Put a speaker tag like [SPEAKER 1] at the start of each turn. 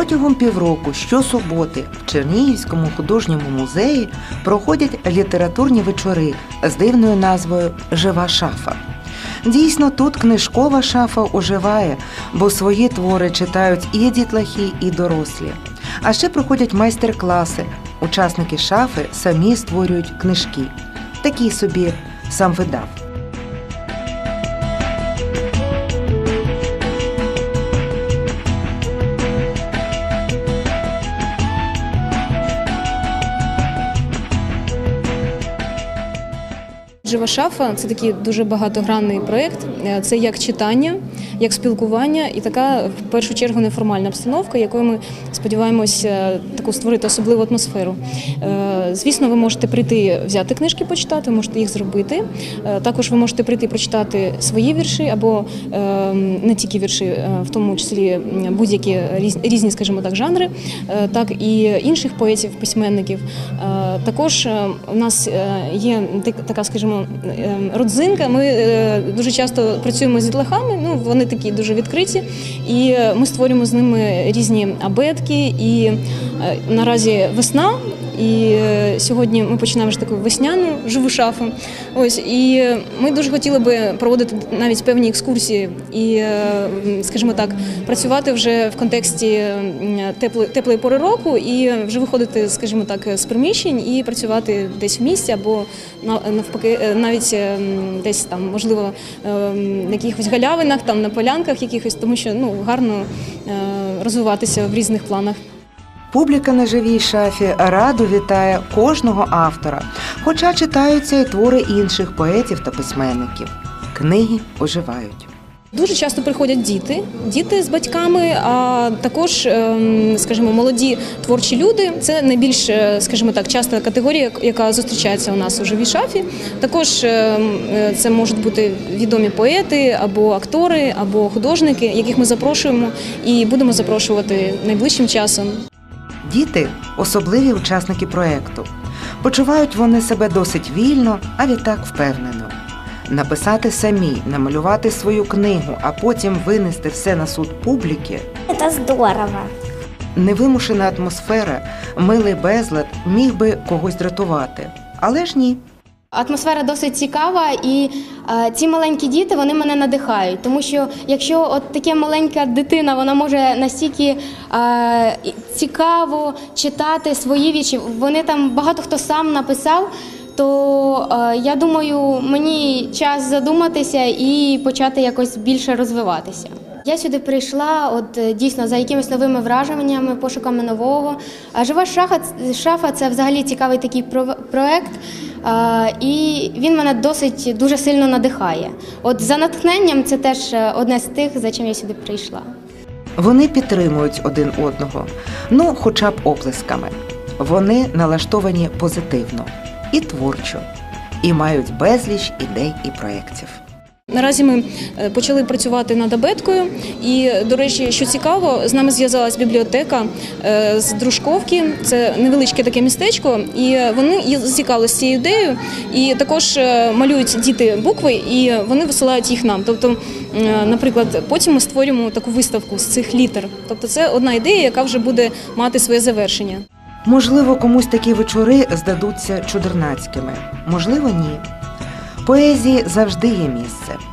[SPEAKER 1] Протягом півроку щосуботи в Чернігівському художньому музеї проходять літературні вечори з дивною назвою Жива шафа. Дійсно, тут книжкова шафа оживає, бо свої твори читають і дітлахи, і дорослі. А ще проходять майстер-класи. Учасники шафи самі створюють книжки. Такі собі сам видав.
[SPEAKER 2] Жива шафа це такий дуже багатогранний проєкт. Е, Це як читання, як спілкування і така в першу чергу неформальна обстановка, якою ми сподіваємося таку створити особливу атмосферу. Е, Звісно, ви можете прийти взяти книжки, почитати, можете їх зробити. Е, Також ви можете прийти прочитати свої вірші або е, не тільки вірші, е, в тому числі будь-які різні, скажімо так, жанри, е, так і інших поетів, письменників. Також е, у нас е, є так- така, скажімо, е, родзинка. Ми дуже часто працюємо з дітлахами, ну вони такі дуже відкриті, і ми створюємо з ними різні абетки. І наразі весна. І е, сьогодні ми починаємо вже таку весняну живу шафу. Ось і ми дуже хотіли би проводити навіть певні екскурсії і, е, скажімо так, працювати вже в контексті теплої теплої пори року і вже виходити, скажімо так, з приміщень і працювати десь в місті або на- навпаки, е, навіть десь там, можливо, на якихось галявинах, там на полянках якихось, тому що ну гарно розвиватися в різних планах.
[SPEAKER 1] Публіка на живій шафі радо вітає кожного автора, хоча читаються і твори інших поетів та письменників. Книги оживають.
[SPEAKER 2] Дуже часто приходять діти, діти з батьками, а також, ем, скажімо, молоді творчі люди. Це найбільш, е, скажімо так, часта категорія, яка зустрічається у нас у живій шафі. Також ем, е, це можуть бути відомі поети або актори, або художники, яких ми запрошуємо і будемо запрошувати найближчим часом.
[SPEAKER 1] Діти особливі учасники проекту. Почувають вони себе досить вільно, а відтак впевнено. Написати самі, намалювати свою книгу, а потім винести все на суд публіки
[SPEAKER 3] Це здорово.
[SPEAKER 1] невимушена атмосфера, милий безлад міг би когось дратувати. Але ж ні.
[SPEAKER 4] Атмосфера досить цікава, і е, ці маленькі діти вони мене надихають. Тому що якщо от така маленька дитина вона може настільки е, цікаво читати свої вірші, вони там багато хто сам написав. То е, я думаю, мені час задуматися і почати якось більше розвиватися. Я сюди прийшла от е, дійсно за якимись новими враженнями, пошуками нового. А жива шафа, це взагалі цікавий такий про- проект. Е, І він мене досить дуже сильно надихає. От за натхненням це теж е, одне з тих, за чим я сюди прийшла.
[SPEAKER 1] Вони підтримують один одного, ну, хоча б оплесками. Вони налаштовані позитивно і творчо, і мають безліч ідей і проєктів.
[SPEAKER 2] Наразі ми е, почали працювати над абеткою. І, до речі, що цікаво, з нами зв'язалась бібліотека е, з Дружковки. Це невеличке таке містечко, і вони зацікавилися цією ідеєю. І також е, малюють діти букви, і вони висилають їх нам. Тобто, наприклад, потім ми створюємо таку виставку з цих літер. Тобто, це одна ідея, яка вже буде мати своє завершення.
[SPEAKER 1] Можливо, комусь такі вечори здадуться чудернацькими, можливо, ні. Поезії завжди є місце.